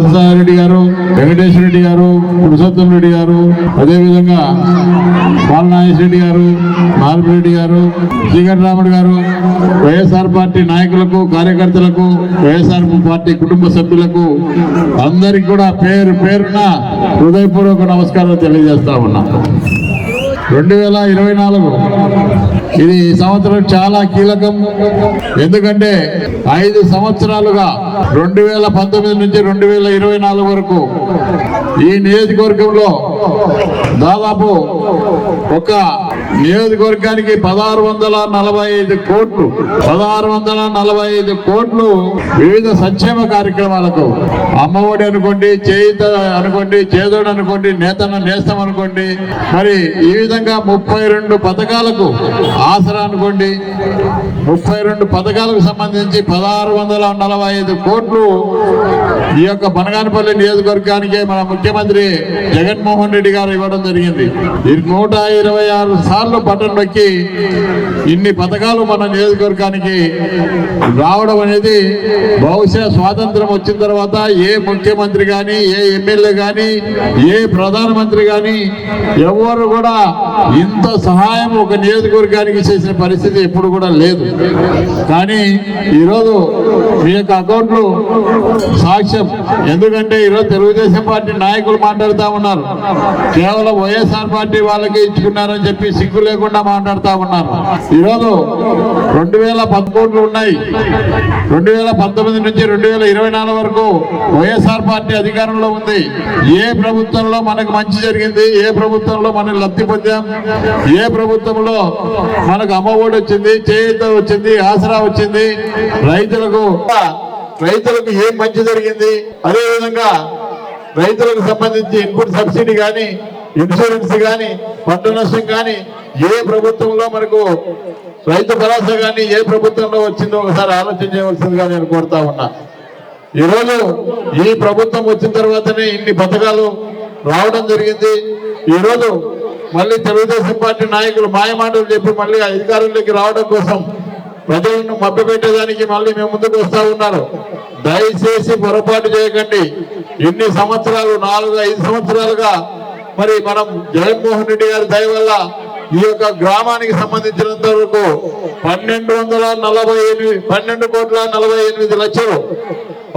రెడ్డి గారు వెంకటేశ్వర రెడ్డి గారు పురుషోత్తం రెడ్డి గారు అదేవిధంగా బాలనాగేశ్వర రెడ్డి గారు నారపరెడ్డి గారు శ్రీకర్ రాముడు గారు వైఎస్ఆర్ పార్టీ నాయకులకు కార్యకర్తలకు వైఎస్ఆర్ పార్టీ కుటుంబ సభ్యులకు అందరికి కూడా పేరు పేరున హృదయపూర్వక నమస్కారాలు తెలియజేస్తా ఉన్నా. రెండు వేల ఇరవై నాలుగు. ఇది సంవత్సరం చాలా కీలకం. ఎందుకంటే ఐదు సంవత్సరాలుగా రెండు వేల పంతొమ్మిది నుంచి రెండు వేల ఇరవై నాలుగు వరకు ఈ నియోజకవర్గంలో దాదాపు ఒక నియోజకవర్గానికి పదహారు వందల నలభై ఐదు కోట్లు పదహారు వందల నలభై ఐదు కోట్లు వివిధ సంక్షేమ కార్యక్రమాలకు. అమ్మఒడి అనుకోండి చేయిత అనుకోండి చేదోడు అనుకోండి నేతన్న నేస్తం అనుకోండి. మరి ఈ విధంగా ముప్పై రెండు పథకాలకు ఆసరా అనుకోండి. ముప్పై రెండు పథకాలకు సంబంధించి పదహారు వందల నలభై ఐదు కోట్లు ఈ యొక్క బనగానపల్లి నియోజకవర్గానికే మన ముఖ్యమంత్రి జగన్మోహన్ రెడ్డి గారు ఇవ్వడం జరిగింది. ఈ నూట ఇరవై ఆరు సార్లు బటన్ నొక్కి ఇన్ని పథకాలు మన నియోజకవర్గానికి రావడం అనేది బహుశా స్వాతంత్రం వచ్చిన తర్వాత ఏ ముఖ్యమంత్రి కానీ ఏ ఎమ్మెల్యే కానీ ఏ ప్రధానమంత్రి కానీ ఎవరు కూడా ఇంత సహాయం ఒక నియోజకవర్గానికి చేసిన పరిస్థితి ఎప్పుడు కూడా లేదు. కానీ ఈరోజు మీ యొక్క అకౌంట్లు సాక్ష్యం. ఎందుకంటే ఈరోజు తెలుగుదేశం పార్టీ నాయకులు మాట్లాడుతూ ఉన్నారు. కేవలం వైఎస్ఆర్ పార్టీ వాళ్ళకి ఇచ్చుకున్నారని చెప్పి సిగ్గు లేకుండా మాట్లాడుతూ ఉన్నారు. ఈరోజు రెండు వేల పదకొండులు ఉన్నాయి. రెండు వేల పంతొమ్మిది నుంచి రెండు వేల ఇరవై నాలుగు వరకు వైఎస్ఆర్ పార్టీ అధికారంలో ఉంది. ఏ ప్రభుత్వంలో మనకు మంచి జరిగింది ఏ ప్రభుత్వంలో మనం లబ్ధి పొందాం ఏ ప్రభుత్వంలో మనకు అమ్మఒడి వచ్చింది చేయూత వచ్చింది ఆసరా వచ్చింది. రైతులకు రైతులకు ఏం మంచి జరిగింది? అదేవిధంగా రైతులకు సంబంధించి ఇన్పుట్ సబ్సిడీ కానీ ఇన్సూరెన్స్ కానీ పంట నష్టం కానీ ఏ ప్రభుత్వంలో మనకు రైతు భరోసా కానీ ఏ ప్రభుత్వంలో వచ్చిందో ఒకసారి ఆలోచన చేయవలసిందిగా నేను కోరుతా ఉన్నా. ఈరోజు ఈ ప్రభుత్వం వచ్చిన తర్వాతనే ఇన్ని పథకాలు రావడం జరిగింది. ఈరోజు మళ్ళీ తెలుగుదేశం పార్టీ నాయకులు మాయమాటలు చెప్పి మళ్ళీ అధికారంలోకి రావడం కోసం ప్రజలను మభ్యపెట్టేదానికి మళ్ళీ మేము ముందుకు వస్తా ఉన్నారు దయచేసి పొరపాటు చేయకండి. ఇన్ని సంవత్సరాలు నాలుగు ఐదు సంవత్సరాలుగా మరి మనం జగన్మోహన్ రెడ్డి గారి దయ వల్ల ఈ యొక్క గ్రామానికి సంబంధించినంత వరకు పన్నెండు వందల నలభై ఎనిమిది పన్నెండు కోట్ల నలభై ఎనిమిది లక్షలు.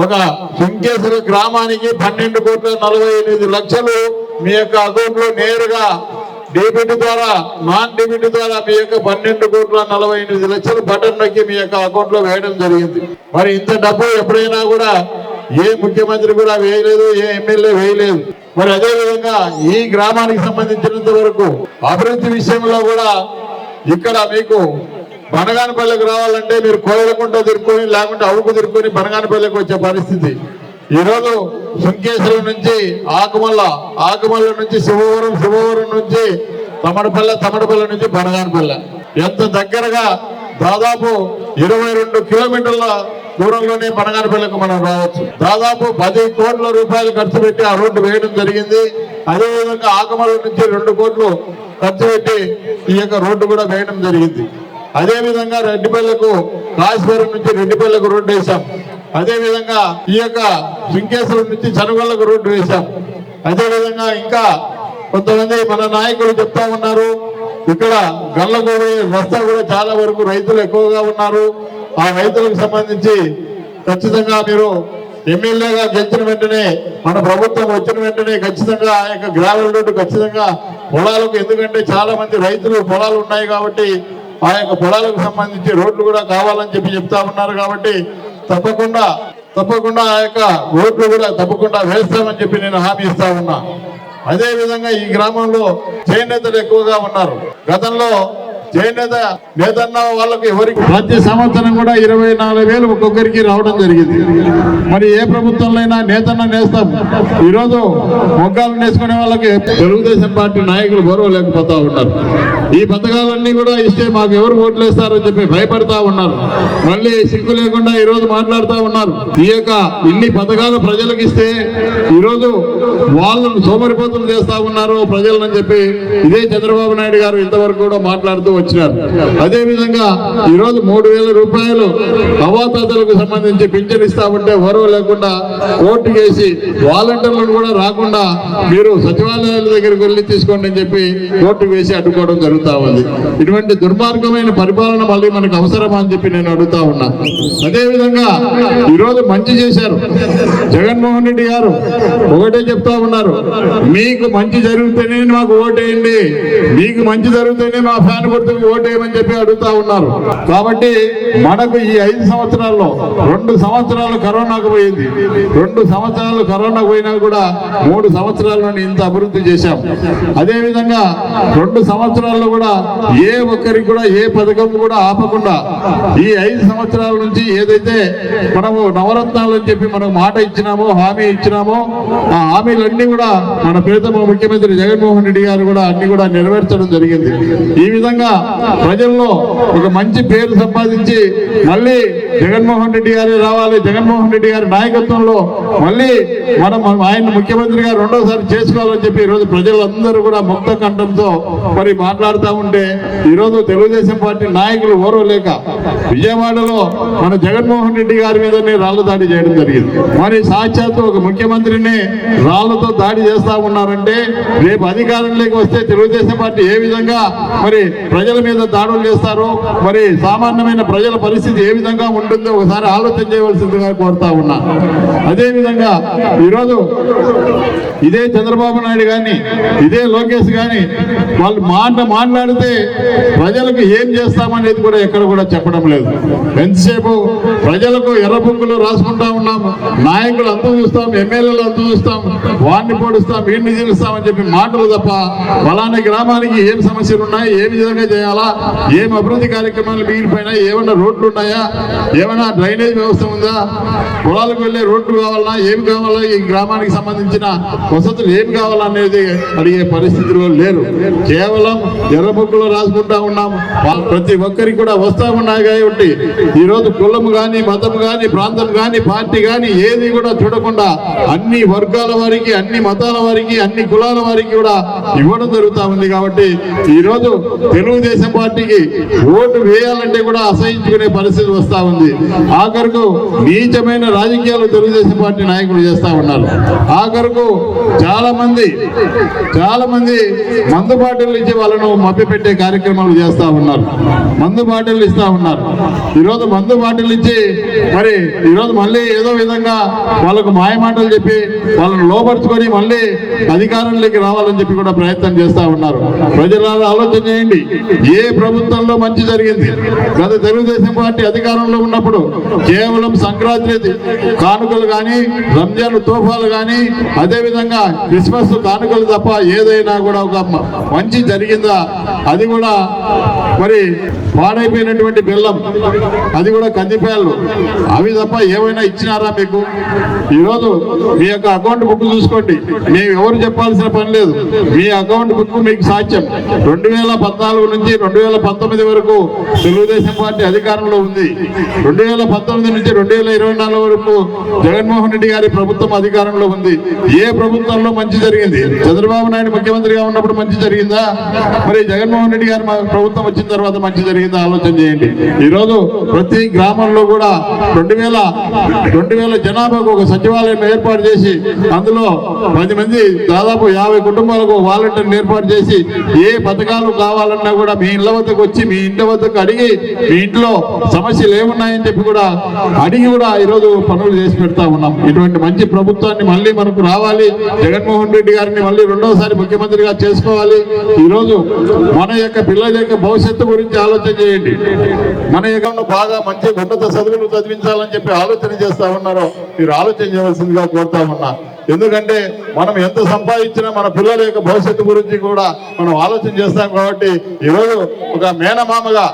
ఒక సుంకేశ్వర గ్రామానికి పన్నెండు కోట్ల నలభై ఎనిమిది లక్షలు మీ యొక్క అకౌంట్లో నేరుగా డెబిట్ ద్వారా నాన్ డెబిట్ ద్వారా మీ యొక్క పన్నెండు కోట్ల నలభై ఎనిమిది లక్షలు బటన్ నొక్కి మీ యొక్క అకౌంట్లో వేయడం జరిగింది. మరి ఇంత డబ్బు ఎప్పుడైనా కూడా ఏ ముఖ్యమంత్రి కూడా వేయలేదు ఏ ఎమ్మెల్యే వేయలేదు. మరి అదే విధంగా ఈ గ్రామానికి సంబంధించినంత వరకు అభివృద్ధి విషయంలో కూడా ఇక్కడ మీకు బనగానపల్లికి రావాలంటే మీరు కోయలకుంట తిరుక్కొని లేకుంటే అవుకు తిరుక్కొని బనగానపల్లికి వచ్చే పరిస్థితి. ఈరోజు శృంకేశ్వరం నుంచి ఆకుమల్ల ఆకుమల్ల నుంచి శివవరం శివవరం నుంచి తమడపల్లె తమడపల్లె నుంచి బనగానపల్లె. ఎంత దగ్గరగా దాదాపు ఇరవై రెండు కిలోమీటర్ల దూరంలోనే బనగానపల్లెకు మనం రావచ్చు. దాదాపు పది కోట్ల రూపాయలు ఖర్చు పెట్టి ఆ రోడ్డు వేయడం జరిగింది. అదేవిధంగా ఆకుమల్ల నుంచి రెండు కోట్లు ఖర్చు పెట్టి ఈ యొక్క రోడ్డు కూడా వేయడం జరిగింది. అదేవిధంగా రెడ్డిపల్లెకు కాశ్మీరం నుంచి రెడ్డిపల్లెకు రోడ్డు వేశాం. అదే విధంగా ఈ యొక్క సింకేశ్వరం నుంచి చనుగొల్లకు రోడ్డు వేశాం. అదే విధంగా ఇంకా కొంతమంది మన నాయకులు చెప్తా ఉన్నారు. ఇక్కడ గల్లగూడ రస్తా కూడా చాలా వరకు రైతులు ఎక్కువగా ఉన్నారు. ఆ రైతులకు సంబంధించి ఖచ్చితంగా మీరు ఎమ్మెల్యేగా గెలిచిన వెంటనే మన ప్రభుత్వం వచ్చిన వెంటనే ఖచ్చితంగా ఆ యొక్క గ్రావెల్ రోడ్డు ఖచ్చితంగా పొలాలకు ఎందుకంటే చాలా మంది రైతులు పొలాలు ఉన్నాయి కాబట్టి ఆ యొక్క పొలాలకు సంబంధించి రోడ్లు కూడా కావాలని చెప్పి చెప్తా ఉన్నారు కాబట్టి తప్పకుండా తప్పకుండా ఆ యొక్క రోడ్లు కూడా తప్పకుండా వేస్తామని చెప్పి నేను హామీ ఇస్తా ఉన్నా. అదే విధంగా ఈ గ్రామంలో చేనేతలు ఎక్కువగా ఉన్నారు. గతంలో చేనేత నేతన్న వాళ్ళకి ఎవరికి? ప్రతి సంవత్సరం కూడా ఇరవై నాలుగు వేలు ఒక్కొక్కరికి రావడం జరిగింది. మరి ఏ ప్రభుత్వంలో అయినా నేతన్న నేస్తాం. ఈరోజు మొగ్గాలు నేసుకునే వాళ్ళకి తెలుగుదేశం పార్టీ నాయకులు గౌరవ లేకపోతా ఉన్నారు. ఈ పథకాలన్నీ కూడా ఇస్తే మాకు ఎవరు ఓట్లు వేస్తారని చెప్పి భయపడతా ఉన్నారు. మళ్ళీ సిగ్గు లేకుండా ఈరోజు మాట్లాడుతూ ఉన్నారు. ఈ యొక్క ఇన్ని పథకాలు ప్రజలకు ఇస్తే ఈరోజు వాళ్ళను సోమరిపోతులు చేస్తా ఉన్నారు ప్రజలని చెప్పి ఇదే చంద్రబాబు నాయుడు గారు ఇంతవరకు కూడా మాట్లాడుతూ వచ్చినారు. అదే విధంగా ఈ రోజు మూడు వేల రూపాయలు అవాతాతలకు సంబంధించి పింఛన్ ఇస్తామంటే ఓరవ లేకుండా కోర్టు వేసి వాలంటీర్లను కూడా రాకుండా మీరు సచివాలయాల దగ్గరికి వెళ్ళి తీసుకోండి అని చెప్పి కోర్టు వేసి అడ్డుకోవడం జరుగుతూ ఉంది. ఇటువంటి దుర్మార్గమైన పరిపాలన మళ్ళీ మనకు అవసరమా అని చెప్పి నేను అడుగుతా ఉన్నా. అదేవిధంగా ఈరోజు మంచి చేశారు. జగన్మోహన్ రెడ్డి గారు ఒకటే చెప్తా ఉన్నారు. మీకు మంచి జరిగితేనే మాకు ఓటేయండి. మీకు మంచి జరిగితేనే మా ఫ్యాన్ గుర్తుకు ఓటేయమని చెప్పి అడుగుతా ఉన్నారు. కాబట్టి మనకు ఈ ఐదు సంవత్సరాల్లో రెండు సంవత్సరాలు కరోనాకు పోయింది. రెండు సంవత్సరాలు కరోనా పోయినా కూడా మూడు సంవత్సరాల ఇంత అభివృద్ధి చేశాం. అదేవిధంగా రెండు సంవత్సరాల్లో కూడా ఏ ఒక్కరికి కూడా ఏ పథకం కూడా ఆపకుండా ఈ ఐదు సంవత్సరాల నుంచి ఏదైతే మనము నవరత్నాలు అని చెప్పి మనం మాట ఇచ్చినామో హామీ ఇచ్చినామో ఆ హామీలన్నీ కూడా మన ప్రియతమ ముఖ్యమంత్రి జగన్మోహన్ రెడ్డి గారు కూడా అన్ని కూడా నెరవేర్చడం జరిగింది. ఈ విధంగా ప్రజల్లో ఒక మంచి పేరు సంపాదించి మళ్ళీ జగన్మోహన్ రెడ్డి గారు రావాలి. జగన్మోహన్ రెడ్డి గారి నాయకత్వంలో మళ్ళీ మనం ఆయన ముఖ్యమంత్రిగా రెండోసారి చేసుకోవాలని చెప్పి ఈరోజు ప్రజలందరూ కూడా ముక్త కంఠంతో మరి మాట్లాడుతూ ఉంటే ఈరోజు తెలుగుదేశం పార్టీ నాయకులు ఓరవలేక విజయవాడలో మన జగన్మోహన్ రెడ్డి గారి మీదనే రాళ్ళ దాడి చేయడం జరిగింది. మరి సాక్షాత్తు ఒక ముఖ్యమంత్రిని రాళ్ళతో దాడి చేస్తా ఉన్నారంటే రేపు అధికారంలోకి వస్తే తెలుగుదేశం పార్టీ ఏ విధంగా మరి ప్రజల మీద దాడులు చేస్తారో మరి సామాన్యమైన ప్రజల పరిస్థితి ఏ విధంగా ఉంటుందో ఒకసారి ఆలోచన చేయవలసిందిగా కోరుతా ఉన్నా. అదేవిధంగా ఈరోజు ఇదే చంద్రబాబు నాయుడు కానీ ఇదే లోకేష్ కానీ వాళ్ళు మాట మాట్లాడితే ప్రజలకు ఏం చేస్తామనేది కూడా ఎక్కడ కూడా చెప్పడం లేదు. ఎంతసేపు ప్రజలకు ఎర్ర బుక్కులు రాసుకుంటా ఉన్నాం నాయకులు అంత చూస్తాం ఎమ్మెల్యేలు అంత చూస్తాం వాడిని పొడుస్తాం వీడిని తీరుస్తామని చెప్పి మాటలు తప్ప ఫలానా గ్రామానికి ఏం సమస్యలు ఉన్నాయి ఏ విధంగా చేయాలా? ఏం అభివృద్ధి కార్యక్రమాలు మిగిలిపోయినా ఏమన్నా రోడ్లు ఉన్నాయా? ఏమైనా డ్రైనేజ్ వ్యవస్థ ఉందా? పొలాలకు వెళ్ళే రోడ్లు కావాలన్నా ఏమి కావాలా? ఈ గ్రామానికి సంబంధించిన వసతులు ఏమి కావాలనేది అడిగే పరిస్థితిలో లేరు. కేవలం ఎర్రబుక్కులో రాసుకుంటా ఉన్నాం. ప్రతి ఒక్కరికి కూడా వస్తా ఉన్నాయి కాబట్టి ఈ రోజు కులం కానీ మతం కానీ ప్రాంతం కానీ పార్టీ కానీ ఏది కూడా చూడకుండా అన్ని వర్గాల వారికి అన్ని మతాల వారికి అన్ని కులాల వారికి కూడా ఇవ్వడం జరుగుతా ఉంది కాబట్టి ఈ రోజు తెలుగుదేశం పార్టీకి ఓటు వేయాలంటే కూడా అసహించుకునే పరిస్థితి వస్తా ఉంది. ఆఖరుకు నీచమైన రాజకీయాలు తెలుగుదేశం పార్టీ నాయకులు చేస్తా ఉన్నారు. ఆఖరుకు చాలా మంది చాలా మంది మందు బాటిల్ ఇచ్చి వాళ్ళను మభ్యపెట్టే కార్యక్రమాలు చేస్తా ఉన్నారు. మందు బాటిల్ ఇస్తా ఉన్నారు. ఈరోజు మందు బాటిల్ ఇచ్చి మరి ఈరోజు మళ్ళీ ఏదో విధంగా వాళ్ళకు మాయమాటలు చెప్పి వాళ్ళని లోపరుచుకొని మళ్ళీ అధికారంలోకి రావాలని చెప్పి కూడా ప్రయత్నం చేస్తా ఉన్నారు. ప్రజల ఆలోచన చేయండి. ఏ ప్రభుత్వంలో మంచి జరిగింది? గత తెలుగుదేశం పార్టీ అధికారంలో ఉన్నప్పుడు కేవలం సంక్రాంతి కానుకలు కానీ రంజాన్ తోఫాలు కానీ అదేవిధంగా క్రిస్మస్ కానుకలు తప్ప ఏదైనా కూడా ఒక మంచి జరిగిందా? అది కూడా మరి పాడైపోయినటువంటి బెల్లం అది కూడా కందిపాయలు అవి తప్ప ఏమైనా ఇచ్చినారా మీకు? ఈరోజు మీ యొక్క అకౌంట్ బుక్ చూసుకోండి. మేము ఎవరు చెప్పాల్సిన పని లేదు. మీ అకౌంట్ బుక్ మీకు సాధ్యం. రెండు వేల పద్నాలుగు నుంచి రెండు వేల పంతొమ్మిది వరకు తెలుగుదేశం పార్టీ అధికారంలో ఉంది. రెండు వేల పంతొమ్మిది నుంచి రెండు వేల ఇరవై నాలుగు వరకు జగన్మోహన్ రెడ్డి గారి ప్రభుత్వం అధికారంలో ఉంది. ఏ ప్రభుత్వంలో మంచి జరిగింది? చంద్రబాబు నాయుడు ముఖ్యమంత్రిగా ఉన్నప్పుడు మంచి జరిగిందా? మరి జగన్మోహన్ రెడ్డి గారి మా ప్రభుత్వం వచ్చిన తర్వాత మంచి జరిగిందా? ఆలోచన చేయండి. ఈ రోజు ప్రతి గ్రామంలో కూడా రెండు వేల రెండు వేల జనాభాకు ఒక సచివాలయం ఏర్పాటు చేసి అందులో పది మంది దాదాపు యాభై కుటుంబాలకు వాలంటీర్ని ఏర్పాటు చేసి ఏ పథకాలు కావాలన్నా కూడా మీ ఇళ్ళ వద్దకు వచ్చి మీ ఇంటి వద్దకు అడిగి మీ ఇంట్లో సమస్యలు ఏమున్నాయని చెప్పి కూడా అడిగి కూడా ఈరోజు పనులు చేసి పెడతా ఉన్నాం. ఇటువంటి మంచి ప్రభుత్వాన్ని మళ్ళీ మనకు రావాలి. జగన్మోహన్ రెడ్డి గారిని మళ్ళీ రెండోసారి ముఖ్యమంత్రిగా చేసుకోవాలి. ఈరోజు మన యొక్క పిల్లల యొక్క భవిష్యత్తు గురించి ఆలోచన చేయండి. మన యొక్క బాగా మంచి ఉన్నత చదువులు చదివించాలని చెప్పి ఆలోచన చేస్తా ఉన్నారో మీరు ఆలోచన చేయవలసిందిగా కోరుతా ఉన్నా. ఎందుకంటే మనం ఎంత సంపాదించినా మన పిల్లల యొక్క భవిష్యత్తు గురించి కూడా మనం ఆలోచన చేస్తాం కాబట్టి ఈరోజు ఒక మేనమామగా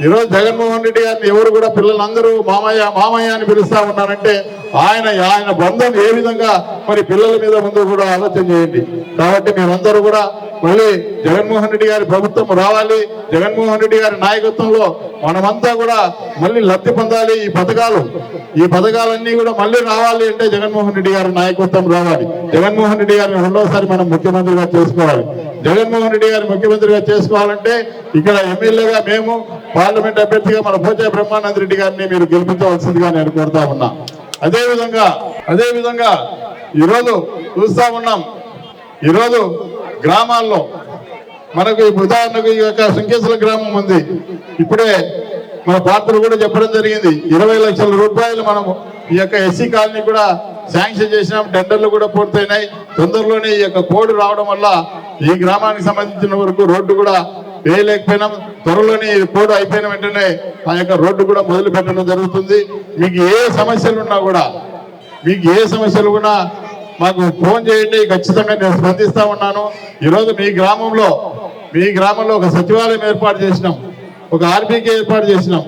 ఈరోజు జగన్మోహన్ రెడ్డి గారిని ఎవరు కూడా పిల్లలందరూ మామయ్య మామయ్య అని పిలుస్తా ఉన్నారంటే ఆయన ఆయన బంధం ఏ విధంగా మరి పిల్లల మీద ముందు కూడా ఆలోచన చేయండి. కాబట్టి మేమందరూ కూడా మళ్ళీ జగన్మోహన్ రెడ్డి గారి ప్రభుత్వం రావాలి జగన్మోహన్ రెడ్డి గారి నాయకత్వంలో మనమంతా కూడా మళ్ళీ లబ్ధి పొందాలి ఈ పథకాలు. ఈ పథకాలన్నీ కూడా మళ్ళీ రావాలి అంటే జగన్మోహన్ రెడ్డి గారి నాయకత్వం రావాలి. జగన్మోహన్ రెడ్డి గారిని రెండోసారి మనం ముఖ్యమంత్రిగా చేసుకోవాలి. జగన్మోహన్ రెడ్డి గారి ముఖ్యమంత్రిగా చేసుకోవాలంటే ఇక్కడ ఎమ్మెల్యేగా మేము పార్లమెంట్ అభ్యర్థిగా మన పోచే బ్రహ్మానంద రెడ్డి గారిని మీరు గెలిపించవలసిందిగా నేను కోరుతా ఉన్నా. అదే విధంగా అదే విధంగా ఈరోజు చూస్తా ఉన్నాం. ఈరోజు గ్రామాల్లో మనకు ఈ ఉదాహరణకు ఈ యొక్క సుంకేశ్వర గ్రామం ఉంది. ఇప్పుడే మన పాత్రలు కూడా చెప్పడం జరిగింది. ఇరవై లక్షల రూపాయలు మనము ఈ యొక్క ఎస్సీ కాలనీ కూడా శాంక్షన్ చేసినాం. టెండర్లు కూడా పూర్తయినాయి. తొందరలోనే ఈ యొక్క కోడ్ రావడం వల్ల ఈ గ్రామానికి సంబంధించిన వరకు రోడ్డు కూడా వేయలేకపోయినాం. త్వరలోనే ఈ కోడ్ అయిపోయిన వెంటనే ఆ యొక్క రోడ్డు కూడా మొదలు పెట్టడం జరుగుతుంది. మీకు ఏ సమస్యలు ఉన్నా కూడా మీకు ఏ సమస్యలు కూడా మాకు ఫోన్ చేయండి ఖచ్చితంగా నేను స్పందిస్తా ఉన్నాను. ఈరోజు మీ గ్రామంలో మీ గ్రామంలో ఒక సచివాలయం ఏర్పాటు చేసినాం. ఒక ఆర్బీకే ఏర్పాటు చేసినాం.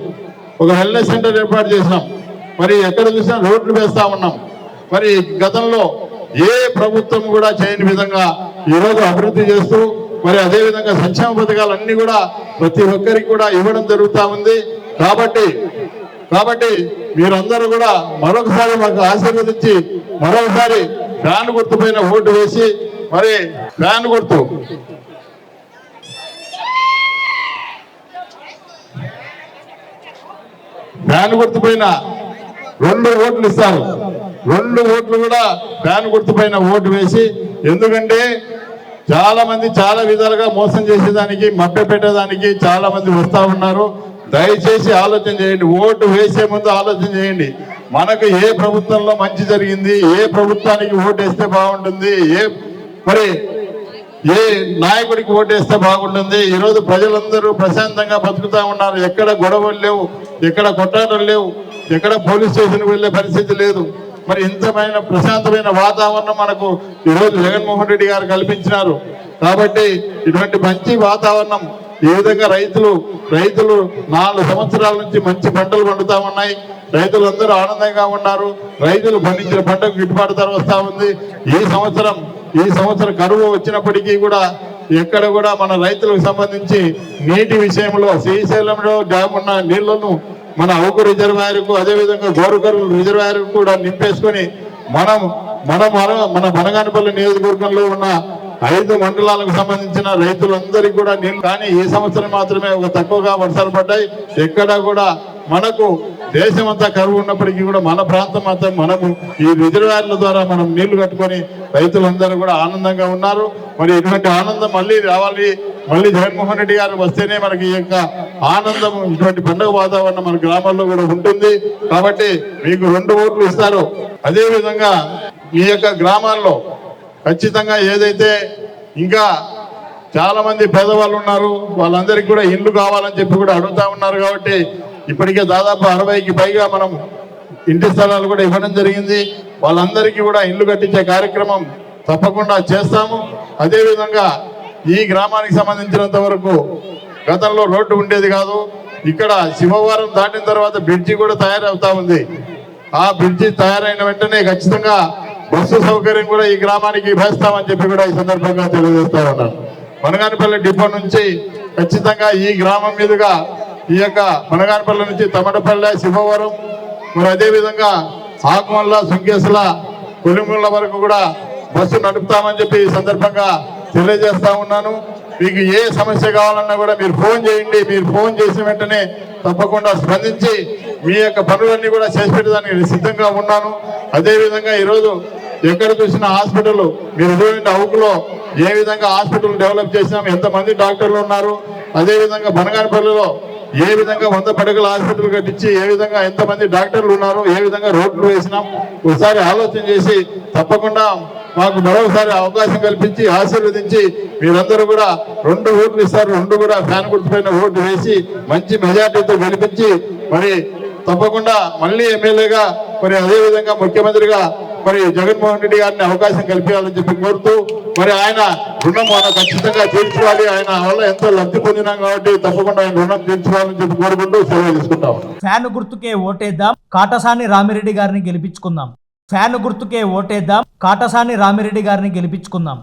ఒక వెల్నెస్ సెంటర్ ఏర్పాటు చేసినాం. మరి ఎక్కడ చూసినా రోడ్లు వేస్తా ఉన్నాం. మరి గతంలో ఏ ప్రభుత్వం కూడా చేయని విధంగా ఈరోజు అభివృద్ధి చేస్తూ మరి అదే విధంగా పథకాలు పథకాలన్నీ కూడా ప్రతి ఒక్కరికి కూడా ఇవ్వడం జరుగుతూ ఉంది. కాబట్టి కాబట్టి మీరందరూ కూడా మరొకసారి మాకు ఆశీర్వదించి మరొకసారి ఫ్యాన్ గుర్తు పైన ఓటు వేసి మరి ఫ్యాన్ గుర్తు. ఫ్యాన్ గుర్తు పైన రెండు ఓట్లు ఇస్తారు. రెండు ఓట్లు కూడా ఫ్యాన్ గుర్తు పైన ఓటు వేసి ఎందుకంటే చాలా మంది చాలా విధాలుగా మోసం చేసేదానికి మభ్య పెట్టేదానికి చాలా మంది వస్తూ ఉన్నారు. దయచేసి ఆలోచన చేయండి. ఓటు వేసే ముందు ఆలోచన చేయండి. మనకు ఏ ప్రభుత్వంలో మంచి జరిగింది ఏ ప్రభుత్వానికి ఓటు వేస్తే బాగుంటుంది ఏ మరి ఏ నాయకుడికి ఓటేస్తే బాగుంటుంది ఈరోజు ప్రజలందరూ ప్రశాంతంగా బతుకుతా ఉన్నారు. ఎక్కడ గొడవలు లేవు ఎక్కడ కొట్టాటలు లేవు ఎక్కడ పోలీస్ స్టేషన్కి వెళ్ళే పరిస్థితి లేదు. మరి ఇంతమైన ప్రశాంతమైన వాతావరణం మనకు ఈరోజు జగన్మోహన్ రెడ్డి గారు కల్పించినారు. కాబట్టి ఇటువంటి మంచి వాతావరణం ఏ విధంగా రైతులు రైతులు నాలుగు సంవత్సరాల నుంచి మంచి పంటలు పండుతా ఉన్నాయి. రైతులందరూ ఆనందంగా ఉన్నారు. రైతులు పండించిన పంటకు గిట్టుబాటు ధర వస్తా ఉంది. ఈ సంవత్సరం ఈ సంవత్సరం కరువు వచ్చినప్పటికీ కూడా ఎక్కడ కూడా మన రైతులకు సంబంధించి నీటి విషయంలో శ్రీశైలంలో డ్యామ్ ఉన్న నీళ్ళను మన అవుకు రిజర్వాయర్కు అదేవిధంగా గోరుకరు రిజర్వాయర్ కూడా నింపేసుకొని మనం మన మన మన బనగానపల్లి నియోజకవర్గంలో ఉన్న ఐదు మండలాలకు సంబంధించిన రైతులందరికీ కూడా నీళ్ళు కానీ ఈ సంవత్సరం మాత్రమే ఒక తక్కువగా వర్షాలు పడ్డాయి. ఎక్కడా కూడా మనకు దేశమంతా కరువు ఉన్నప్పటికీ కూడా మన ప్రాంతం అంతా మనము ఈ రిజర్వాయర్ల ద్వారా మనం నీళ్ళు కట్టుకొని రైతులందరూ కూడా ఆనందంగా ఉన్నారు. మరి ఇటువంటి ఆనందం మళ్ళీ రావాలి. మళ్ళీ జగన్మోహన్ రెడ్డి గారు వస్తేనే మనకి ఈ యొక్క ఆనందం ఇటువంటి పండుగ వాతావరణం మన గ్రామాల్లో కూడా ఉంటుంది. కాబట్టి మీకు రెండు ఓట్లు ఇస్తారు. అదేవిధంగా ఈ యొక్క గ్రామాల్లో ఖచ్చితంగా ఏదైతే ఇంకా చాలా మంది పేదవాళ్ళు ఉన్నారు వాళ్ళందరికీ కూడా ఇల్లు కావాలని చెప్పి కూడా అడుగుతా ఉన్నారు కాబట్టి ఇప్పటికే దాదాపు అరవైకి పైగా మనం ఇంటి స్థలాలు కూడా ఇవ్వడం జరిగింది. వాళ్ళందరికీ కూడా ఇల్లు కట్టించే కార్యక్రమం తప్పకుండా చేస్తాము. అదేవిధంగా ఈ గ్రామానికి సంబంధించినంత వరకు గతంలో రోడ్డు ఉండేది కాదు. ఇక్కడ శివవారం దాటిన తర్వాత బ్రిడ్జి కూడా తయారవుతా ఉంది. ఆ బ్రిడ్జి తయారైన వెంటనే ఖచ్చితంగా బస్సు సౌకర్యం కూడా ఈ గ్రామానికి ఇవ్వేస్తామని చెప్పి కూడా ఈ సందర్భంగా తెలియజేస్తా ఉన్నాను. మనగానిపల్లి డిపో నుంచి ఖచ్చితంగా ఈ గ్రామం మీదుగా ఈ యొక్క మునగానపల్లి నుంచి తమటపల్లె శివవరం మరి అదేవిధంగా ఆకుమల్ల సుంకేసుల కొలిముల వరకు కూడా బస్సు నడుపుతామని చెప్పి ఈ సందర్భంగా తెలియజేస్తా ఉన్నాను. మీకు ఏ సమస్య కావాలన్నా కూడా మీరు ఫోన్ చేయండి. మీరు ఫోన్ చేసిన వెంటనే తప్పకుండా స్పందించి మీ యొక్క పనులన్నీ కూడా చేసి పెట్టడానికి సిద్ధంగా ఉన్నాను. అదేవిధంగా ఈరోజు ఎక్కడ చూసిన హాస్పిటల్ మీరు చూడండి అవుకులో ఏ విధంగా హాస్పిటల్ డెవలప్ చేసినాం ఎంతమంది డాక్టర్లు ఉన్నారు అదేవిధంగా బనగానపల్లిలో ఏ విధంగా వంద పడకల హాస్పిటల్ కట్టించి ఏ విధంగా ఎంతమంది డాక్టర్లు ఉన్నారు ఏ విధంగా రోడ్లు వేసినాం ఒకసారి ఆలోచన చేసి తప్పకుండా మాకు మరొకసారి అవకాశం కల్పించి ఆశీర్వదించి మీరందరూ కూడా రెండు ఓట్లు ఇస్తారు రెండు కూడా ఫ్యాన్ గుర్తుపైన ఓట్లు వేసి మంచి మెజార్టీతో గెలిపించి మరి తప్పకుండా మళ్ళీ ఎమ్మెల్యేగా మరి అదేవిధంగా ముఖ్యమంత్రిగా మరి జగన్మోహన్ రెడ్డి గారిని అవకాశం కల్పించాలని చెప్పి కోరుతూ మరి ఆయన రుణం మనం ఖచ్చితంగా తీర్చుకోవాలి. ఆయన వల్ల ఎంతో లబ్ధి పొందినాం కాబట్టి తప్పకుండా ఆయన రుణం తీర్చుకోవాలని చెప్పి కోరుకుంటూ సేవ తీసుకుంటాం ఫ్యాన్ గుర్తుకే ఓటేద్దాం కాటసాని రామిరెడ్డి గారిని గెలిపించుకుందాం. ఫ్యాన్ గుర్తుకే ఓటేద్దాం కాటసాని రామిరెడ్డి గారిని గెలిపించుకుందాం.